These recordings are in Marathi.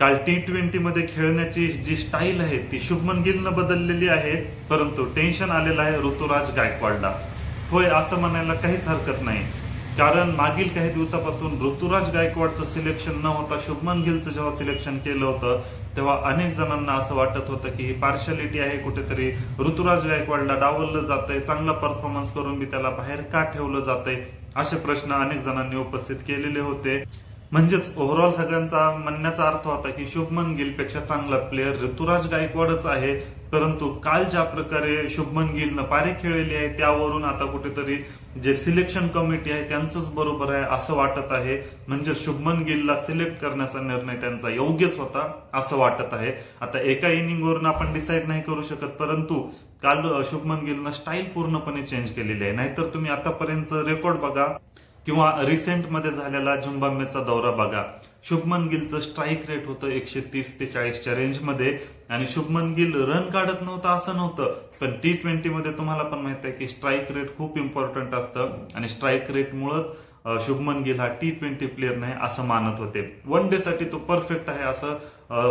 काल टी ट्वेंटी मध्ये खेळण्याची जी स्टाईल आहे ती शुभमन गिलनं बदललेली आहे परंतु टेन्शन आलेलं आहे ऋतुराज गायकवाडला. होय असं म्हणायला काहीच हरकत नाही. कारण मागील काही दिवसापासून ऋतुराज गायकवाडचं सिलेक्शन न होता शुभमन गिलचं जेव्हा सिलेक्शन केलं होतं तेव्हा अनेक जणांना असं वाटत होतं की ही पार्शालिटी आहे कुठेतरी ऋतुराज गायकवाडला डावललं जातंय चांगला परफॉर्मन्स करून बी त्याला बाहेर का ठेवलं जातंय असे प्रश्न अनेक जणांनी उपस्थित केलेले होते. म्हणजेच ओव्हरऑल सगळ्यांचा म्हणण्याचा अर्थ होता की शुभमन गिलपेक्षा चांगला प्लेअर ऋतुराज गायकवाडच आहे. परंतु काल ज्या प्रकारे शुभमन गिलनं पारे खेळलेली आहे त्यावरून आता कुठेतरी जे सिलेक्शन कमिटी आहे त्यांचंच बरोबर आहे असं वाटत आहे. म्हणजे शुभमन गिलला सिलेक्ट करण्याचा निर्णय त्यांचा योग्यच होता असं वाटत आहे. आता एका इनिंगवरून आपण डिसाईड नाही करू शकत परंतु काल शुभमन गिलनं स्टाईल पूर्णपणे चेंज केलेली आहे. नाहीतर तुम्ही आतापर्यंत रेकॉर्ड बघा. किंवा रिसेंटमध्ये झालेला झुंबाम्बेचा दौरा बघा. शुभमन गिलचं स्ट्राईक रेट होतं एकशे तीस ते चाळीसच्या रेंजमध्ये आणि शुभमन गिल रन काढत नव्हतं असं नव्हतं. पण टी ट्वेंटीमध्ये तुम्हाला पण माहीत आहे की स्ट्राईक रेट खूप इम्पॉर्टंट असतं. आणि स्ट्राईक रेटमुळंच शुभमन गिल हा टी ट्वेंटी प्लेअर नाही असं मानत होते. वन डे साठी तो परफेक्ट आहे असं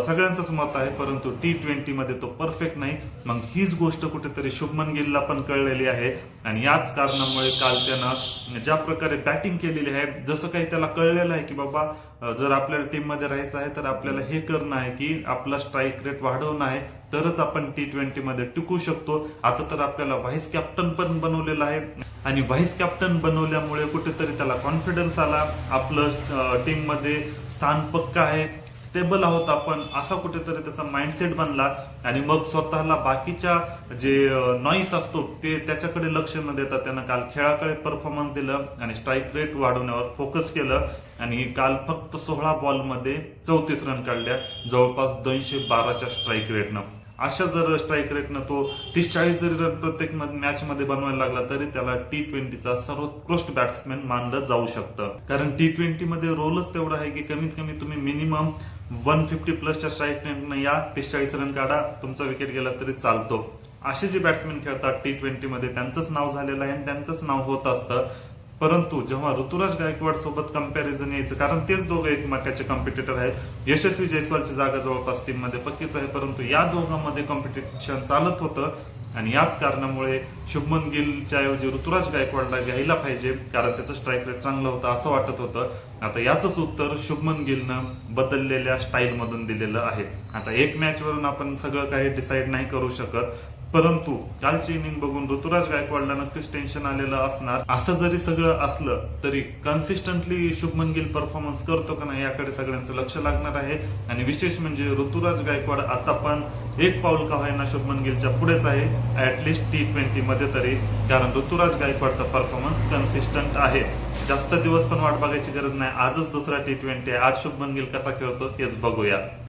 सगळ्यांचंच मत आहे परंतु टी ट्वेंटी मध्ये तो परफेक्ट नाही. मग हीच गोष्ट कुठेतरी शुभमन गिलला पण कळलेली आहे. आणि याच कारणामुळे काल त्यानं ज्या प्रकारे बॅटिंग केलेली आहे जसं काही त्याला कळलेलं आहे की बाबा जर आपल्याला टीममध्ये राहायचं आहे तर आपल्याला हे करणं आहे की आपला स्ट्राईक रेट वाढवणं आहे तरच आपण टी ट्वेंटी मध्ये टिकू शकतो. आता तर आपल्याला व्हाईस कॅप्टन पण बनवलेलं आहे. आणि व्हाईस कॅप्टन बनवल्यामुळे कुठेतरी त्याला कॉन्फिडन्स आला. आपलं टीममध्ये स्थान पक्क आहे. स्टेबल आहोत आपण. असा कुठेतरी त्याचा माइंडसेट बनला. आणि मग स्वतःला बाकीच्या जे नॉईस असतो ते त्याच्याकडे लक्ष न देता त्यानं काल खेळाकडे परफॉर्मन्स दिलं आणि स्ट्राईक रेट वाढवण्यावर फोकस केलं. आणि काल फक्त सोळा बॉलमध्ये चौतीस रन काढल्या. जवळपास दोनशे बाराच्या स्ट्राईक रेटनं अशा जर स्ट्राईक रेटनं तो तीस चाळीस जरी रन प्रत्येक मॅच मध्ये बनवायला लागला तरी त्याला टी ट्वेंटीचा सर्वोत्कृष्ट बॅट्समॅन मानलं जाऊ शकतं. कारण टी ट्वेंटी मध्ये रोलच तेवढा आहे की कमीत कमी तुम्ही मिनिमम वन फिफ्टी प्लसच्या स्ट्राईक रेटनं या तीस चाळीस रन काढा तुमचा विकेट गेला तरी चालतो. असे जे बॅट्समॅन खेळतात टी ट्वेंटी मध्ये त्यांचंच नाव झालेलं आहे आणि त्यांचंच नाव होत असतं. परंतु जेव्हा ऋतुराज गायकवाड सोबत कंपॅरिझन यायचं कारण तेच दोघं एकमेकाचे कॉम्पिटिटर आहेत. यशस्वी जयस्वालची जागा जवळपास टीममध्ये पक्कीच आहे परंतु या दोघांमध्ये कॉम्पिटिशन चालत होतं. आणि याच कारणामुळे शुभमन गिलच्या ऐवजी ऋतुराज गायकवाडला घ्यायला पाहिजे कारण त्याचं स्ट्राईक रेट चांगलं होतं असं वाटत होतं. आता याचंच उत्तर शुभमन गिलनं बदललेल्या स्टाईल मधून दिलेलं आहे. आता एक मॅच वरून आपण सगळं काही डिसाईड नाही करू शकत. परंतु कालची इनिंग बघून ऋतुराज गायकवाडला नक्कीच टेन्शन आलेलं असणार. असं जरी सगळं असलं तरी कन्सिस्टंटली शुभमन गिल परफॉर्मन्स करतो का नाही याकडे सगळ्यांचं लक्ष लागणार आहे. आणि विशेष म्हणजे ऋतुराज गायकवाड आता पण एक पाऊल का होईना शुभमन गिलच्या पुढेच आहे. ऍटलिस्ट टी ट्वेंटी मध्ये तरी कारण ऋतुराज गायकवाडचा परफॉर्मन्स कन्सिस्टंट आहे. जास्त दिवस पण वाट बघायची गरज नाही. आजच दुसरा टी ट्वेंटी आहे. आज शुभमन गिल कसा खेळतो तेच बघूया.